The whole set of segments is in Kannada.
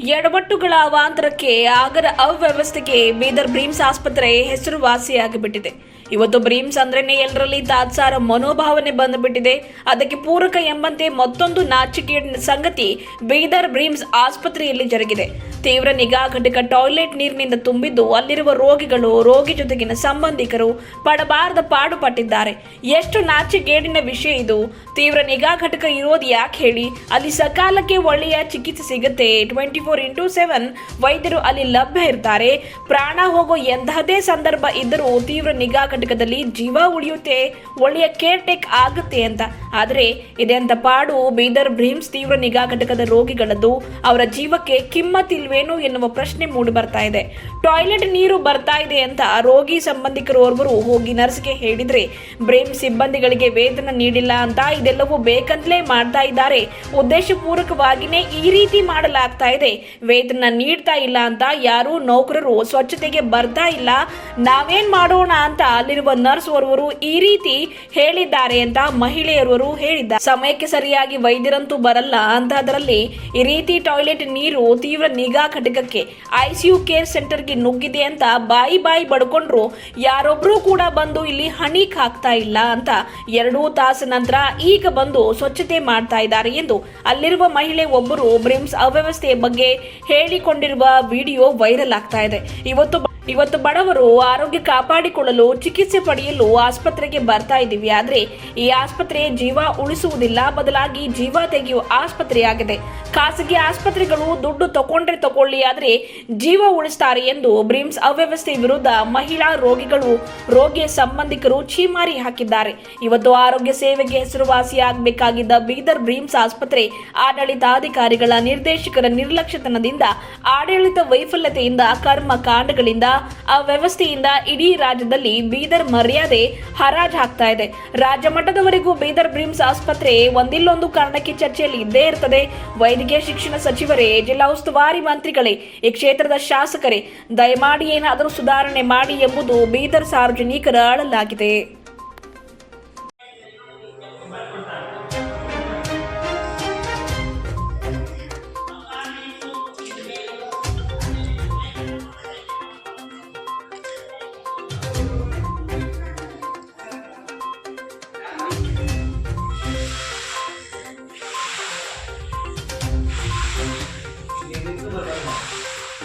ಎಡವಟ್ಟುಗಳ ಅವಾಂತರಕ್ಕೆ ಆಗರ ಅವ್ಯವಸ್ಥೆಗೆ ಬೀದರ್ ಬ್ರೀಮ್ಸ್ ಆಸ್ಪತ್ರೆ ಹೆಸರುವಾಸಿಯಾಗಿಬಿಟ್ಟಿದೆ. ಇವತ್ತು ಬ್ರೀಮ್ಸ್ ಅಂದ್ರೇನೆ ಎಲ್ಲರಲ್ಲಿ ತಾತ್ಸಾರ ಮನೋಭಾವನೆ ಬಂದುಬಿಟ್ಟಿದೆ. ಅದಕ್ಕೆ ಪೂರಕ ಎಂಬಂತೆ ಮತ್ತೊಂದು ನಾಚಿಕೆ ಸಂಗತಿ ಬೀದರ್ ಬ್ರೀಮ್ಸ್ ಆಸ್ಪತ್ರೆಯಲ್ಲಿ ಜರುಗಿದೆ. ತೀವ್ರ ನಿಗಾ ಘಟಕ ಟಾಯ್ಲೆಟ್ ನೀರಿನಿಂದ ತುಂಬಿದ್ದು ಅಲ್ಲಿರುವ ರೋಗಿಗಳು ರೋಗಿ ಜೊತೆಗಿನ ಸಂಬಂಧಿಕರು ಪಡಬಾರದ ಪಾಡು ಪಟ್ಟಿದ್ದಾರೆ ಎಷ್ಟು ನಾಚಿಗೇಡಿನ ವಿಷಯ ಇದು? ತೀವ್ರ ನಿಗಾ ಘಟಕ ಇರೋದು ಯಾಕೆ ಹೇಳಿ? ಅಲ್ಲಿ ಸಕಾಲಕ್ಕೆ ಒಳ್ಳೆಯ ಚಿಕಿತ್ಸೆ ಸಿಗುತ್ತೆ. ಟ್ವೆಂಟಿ ಫೋರ್ ಇಂಟು ಸೆವೆನ್ ವೈದ್ಯರು ಅಲ್ಲಿ ಲಭ್ಯ ಇರ್ತಾರೆ. ಪ್ರಾಣ ಹೋಗೋ ಎಂತಹದೇ ಸಂದರ್ಭ ಇದ್ದರೂ ತೀವ್ರ ನಿಗಾ ಘಟಕದಲ್ಲಿ ಜೀವ ಉಳಿಯುತ್ತೆ, ಒಳ್ಳೆಯ ಕೇರ್ ಟೇಕ್ ಆಗುತ್ತೆ ಅಂತ. ಆದರೆ ಇದೆಂತ ಪಾಡು ಬೀದರ್ ಬ್ರೀಮ್ಸ್ ತೀವ್ರ ನಿಗಾ ಘಟಕದ ರೋಗಿಗಳದ್ದು, ಅವರ ಜೀವಕ್ಕೆ ಕಿಮ್ಮತ್ತಿಲ್ವೇನೋ ಎನ್ನುವ ಪ್ರಶ್ನೆ ಮೂಡಿ ಬರ್ತಾ ಇದೆ. ಟಾಯ್ಲೆಟ್ ನೀರು ಬರ್ತಾ ಇದೆ ಅಂತ ರೋಗಿ ಸಂಬಂಧಿಕರು ಓರ್ವರು ಹೋಗಿ ನರ್ಸ್ಗೆ ಹೇಳಿದ್ರೆ, ಬ್ರೇಮ್ ಸಿಬ್ಬಂದಿಗಳಿಗೆ ವೇತನ ನೀಡಿಲ್ಲ ಅಂತ ಇದೆಲ್ಲವೂ ಬೇಕಂತಲೇ ಮಾಡ್ತಾ ಇದ್ದಾರೆ. ಉದ್ದೇಶಪೂರ್ವಕವಾಗಿನೇ ಈ ರೀತಿ ಮಾಡಲಾಗ್ತಾ ಇದೆ. ವೇತನ ನೀಡ್ತಾ ಇಲ್ಲ ಅಂತ ಯಾರೂ ನೌಕರರು ಸ್ವಚ್ಛತೆಗೆ ಬರ್ತಾ ಇಲ್ಲ. ನಾವೇನ್ ಮಾಡೋಣ ಅಂತ ಅಲ್ಲಿರುವ ನರ್ಸ್ ಓರ್ವರು ಈ ರೀತಿ ಹೇಳಿದ್ದಾರೆ ಅಂತ ಮಹಿಳೆಯರವರು ಹೇಳಿದ್ದಾರೆ. ಸಮಯಕ್ಕೆ ಸರಿಯಾಗಿ ವೈದ್ಯರಂತೂ ಬರಲ್ಲ. ಅಂತಹದರಲ್ಲಿ ಈ ರೀತಿ ಟಾಯ್ಲೆಟ್ ನೀರು ತೀವ್ರ ನಿಗಾ ಘಟಕಕ್ಕೆ ಐಸಿಯು ಕೇರ್ ಸೆಂಟರ್ಗೆ ನುಗ್ಗಿದೆ ಅಂತ ಬಾಯಿ ಬಾಯಿ ಬಡ್ಕೊಂಡ್ರು. ಯಾರೊಬ್ರು ಕೂಡ ಬಂದು ಇಲ್ಲಿ ಹಣಿಕ್ ಹಾಕ್ತಾ ಇಲ್ಲ ಅಂತ ಎರಡೂ ತಾಸು ನಂತರ ಈಗ ಬಂದು ಸ್ವಚ್ಛತೆ ಮಾಡ್ತಾ ಇದ್ದಾರೆ ಎಂದು ಅಲ್ಲಿರುವ ಮಹಿಳೆ ಒಬ್ಬರು ಬ್ರಿಮ್ಸ್ ಅವ್ಯವಸ್ಥೆಯ ಬಗ್ಗೆ ಹೇಳಿಕೊಂಡಿರುವ ವಿಡಿಯೋ ವೈರಲ್ ಆಗ್ತಾ ಇದೆ. ಇವತ್ತು ಇವತ್ತು ಬಡವರು ಆರೋಗ್ಯ ಕಾಪಾಡಿಕೊಳ್ಳಲು ಚಿಕಿತ್ಸೆ ಪಡೆಯಲು ಆಸ್ಪತ್ರೆಗೆ ಬರ್ತಾ ಇದ್ದೀವಿ. ಆದರೆ ಈ ಆಸ್ಪತ್ರೆ ಜೀವ ಉಳಿಸುವುದಿಲ್ಲ. ಬದಲಾಗಿ ಜೀವ ತೆಗೆಯುವ ಆಸ್ಪತ್ರೆಯಾಗಿದೆ ಖಾಸಗಿ ಆಸ್ಪತ್ರೆಗಳು ದುಡ್ಡು ತಗೊಂಡ್ರೆ ತಗೊಳ್ಳಿ ಆದರೆ ಜೀವ ಉಳಿಸ್ತಾರೆ ಎಂದು ಬ್ರಿಮ್ಸ್ ಅವ್ಯವಸ್ಥೆ ವಿರುದ್ಧ ಮಹಿಳಾ ರೋಗಿಗಳು, ರೋಗಿಯ ಸಂಬಂಧಿಕರು ಛೀಮಾರಿ ಹಾಕಿದ್ದಾರೆ. ಇವತ್ತು ಆರೋಗ್ಯ ಸೇವೆಗೆ ಹೆಸರುವಾಸಿಯಾಗಬೇಕಾಗಿದ್ದ ಬೀದರ್ ಬ್ರೀಮ್ಸ್ ಆಸ್ಪತ್ರೆ ಆಡಳಿತಾಧಿಕಾರಿಗಳ ನಿರ್ದೇಶಕರ ನಿರ್ಲಕ್ಷ್ಯತನದಿಂದ ಆಡಳಿತ ವೈಫಲ್ಯತೆಯಿಂದ ಕರ್ಮ ಕಾಂಡಗಳಿಂದ ಅವ್ಯವಸ್ಥೆಯಿಂದ ಇಡೀ ರಾಜ್ಯದಲ್ಲಿ ಬೀದರ್ ಮರ್ಯಾದೆ ಹರಾಜ್ ಹಾಕ್ತಾ ಇದೆ. ರಾಜ್ಯ ಮಟ್ಟದವರೆಗೂ ಬೀದರ್ ಬ್ರಿಮ್ಸ್ ಆಸ್ಪತ್ರೆ ಒಂದಿಲ್ಲೊಂದು ಕಾರಣಕ್ಕೆ ಚರ್ಚೆಯಲ್ಲಿ ಇದ್ದೇ ಇರ್ತದೆ. ವೈದ್ಯಕೀಯ ಶಿಕ್ಷಣ ಸಚಿವರೇ, ಜಿಲ್ಲಾ ಉಸ್ತುವಾರಿ ಮಂತ್ರಿಗಳೇ, ಈ ಕ್ಷೇತ್ರದ ಶಾಸಕರೇ, ದಯಮಾಡಿ ಏನಾದರೂ ಸುಧಾರಣೆ ಮಾಡಿ ಎಂಬುದು ಬೀದರ್ ಸಾರ್ವಜನಿಕರ ಅಳಲಾಗಿದೆ.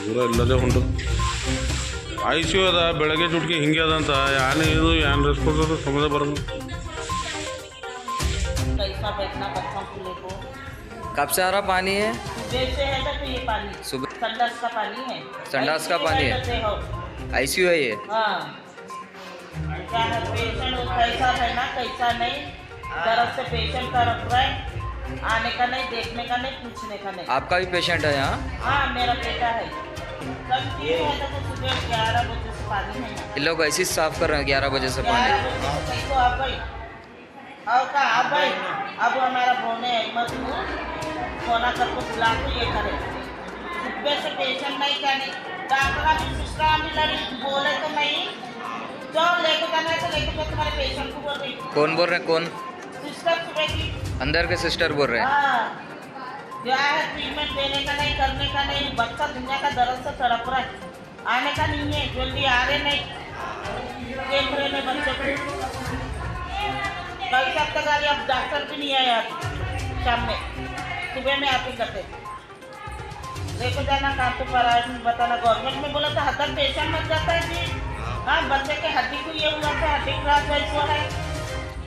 ಪೂರ ಇಲ್ಲದೆ ಹೊಂಟು ಐ ಸಿ ಯು ಅದ ಬೆಳಗ್ಗೆ ಜುಟ್ಗೆ ಹಿಂಗೆ ಅದ ಅಂತ ಯಾನ್ ಇದು ಯಾನ್ ರೆಸ್ಪಾನ್ಸ್ ಅದ ಸಮದ ಬರೋದು कैसा बैठना बच्चों को लेको कब से आ रहा पानी है सुबह से है तो ये पानी सुबह संडास का पानी है संडास का पानी है? ऐसे हो आईसीयू है ये हाँ क्या है पेशेंट कैसा है ना कैसा नहीं तरफ से पेशेंट का रख रहा है आने का नहीं देखने का नहीं पूछने का नहीं आपका भी पेशेंट है यहाँ हाँ मेरा बेटा है ये लोग ऐसे साफ़ कर रहे हैं ग्यारह बजे से पानी। अब हमारा बोने अहमद सोना करको बुला के ये करे सुबह से पेशेंट नहीं डॉक्टर भी लड़ी बोले तो नहीं जो लेके जाना है? तो लेके जाओ तुम्हारे पेशेंट को बोल रही कौन? बोल रहे कौन सिस्टर सुबह की अंदर के सिस्टर बोल रहे हैं। हाँ। जो है ट्रीटमेंट देने का नहीं, करने का नहीं, बच्चा दुनिया का दर्द से तड़प रहा है। आने का नहीं है, जल्दी आ रहे नहीं। देख रहे नहीं बच्चे। को कल तक तक आज अब डॉक्टर भी नहीं आया। शाम में। सुबह में आते करते। देखो जाना कहाँ पे प्राइवेट में बताना। गवर्नमेंट में बोला तो हदर पेशेंट मत जाता है जी। हाँ बच्चे के हड्डी को ये हुआ था हड्डी हुआ है।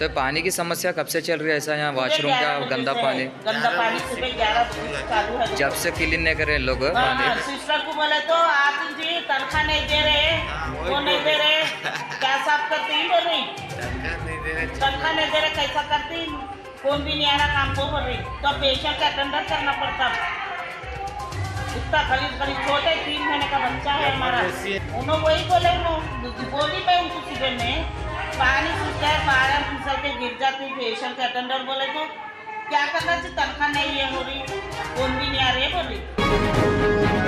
तो पानी की समस्या कब से चल रही है ऐसा यहाँ वॉशरूम का गंदा पानी? गंदा पानी सुबह ग्यारह चालू है। जब से क्लीन नहीं करे लोग पानी। हाँ, सिस्टर को बोले तो आप जी तनख्वाह नहीं दे रहे वो नहीं दे रहे क्या साफ़ करती ही बोल रही तनख्वाह नहीं दे रहे कैसा करती कौन भी नहीं आ रहा काम को बोल रही। तो पेशेंट का अटेंडर करना पड़ता? इतना खरीद खरीद छोटे तीन महीने का बच्चा है हमारा। उन्होंने वही बोले उन्होंने बोली मैं उनको सुबह में पानी है बारह फिसल के गिर जाती फेशियल के अटेंडर बोले तो क्या करना चाहिए? तनख्वाह नहीं है हो रही कौन भी नहीं आ रही है बोली?